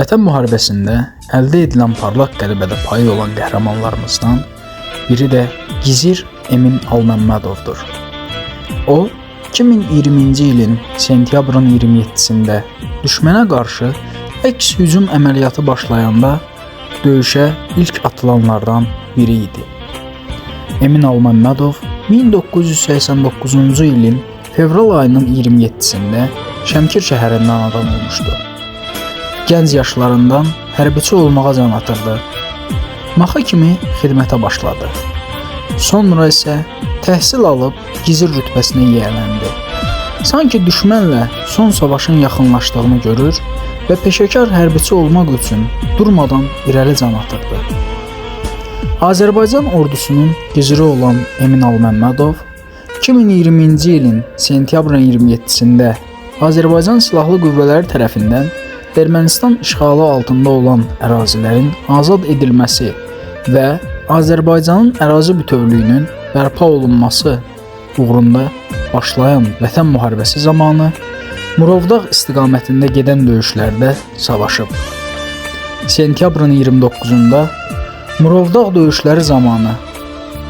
Vətən müharibəsində əldə edilən parlaq qələbədə payı olan qəhrəmanlarımızdan biri də Gizir Emin Alməmmədovdur. O 2020-ci ilin sentyabrın 27-sində düşmənə qarşı əks hücum əməliyyatı başlayanda döyüşə ilk atılanlardan biri idi. Emin Alməmmədov 1989-cu ilin fevral ayının 27-sində Şəmkir şəhərində anadan olmuşdu. Gənc yaşlarından hərbiçi olmağa can atırdı. Maxa kimi xidmətə başladı. Sonra isə təhsil alıb gizir rütbəsinə yiyələndi. Sanki düşmənlə son savaşın yaxınlaşdığını görür və peşəkar hərbiçi olmaq üçün durmadan irəli can atırdı. Azərbaycan ordusunun giziri olan Emin Alməmmədov 2020-ci ilin sentyabrın 27-sində Azərbaycan Silahlı Qüvvələri tərəfindən Ermənistan işğalı altında olan ərazilərin azad edilməsi və Azərbaycanın ərazi bütövlüyünün bərpa olunması uğrunda başlayan Vətən müharibəsi zamanı Murovdağ istiqamətində gedən döyüşlərdə savaşıb. Sentyabrın 29-da Murovdağ döyüşləri zamanı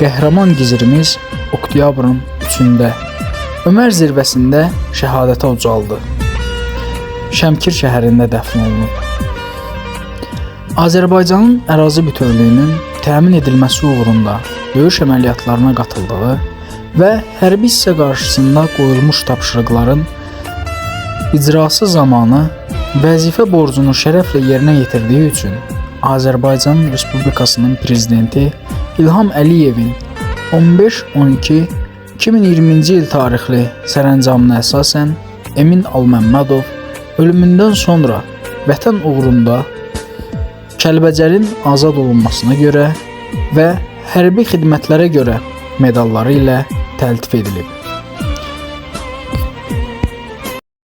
qəhrəman gizirimiz oktyabrın 3-də Ömər zirvəsində şəhadətə ucaldı. Şəmkir şəhərində dəfn olunub. Azərbaycanın ərazi bütövlüyünün təmin edilməsi uğrunda döyüş əməliyyatlarına qatıldığı və hərbi hissə qarşısında qoyulmuş tapşırıqların icrası zamanı vəzifə borcunu şərəflə yerinə yetirdiyi üçün Azərbaycan Respublikasının prezidenti İlham Əliyevin 15-12 2020-ci il tarixli sərəncamına əsasən Emin Alməmmədov ölümündən sonra vətən uğrunda Kəlbəcərin azad olunmasına görə və hərbi xidmətlərə görə medalları ilə təltif edilib.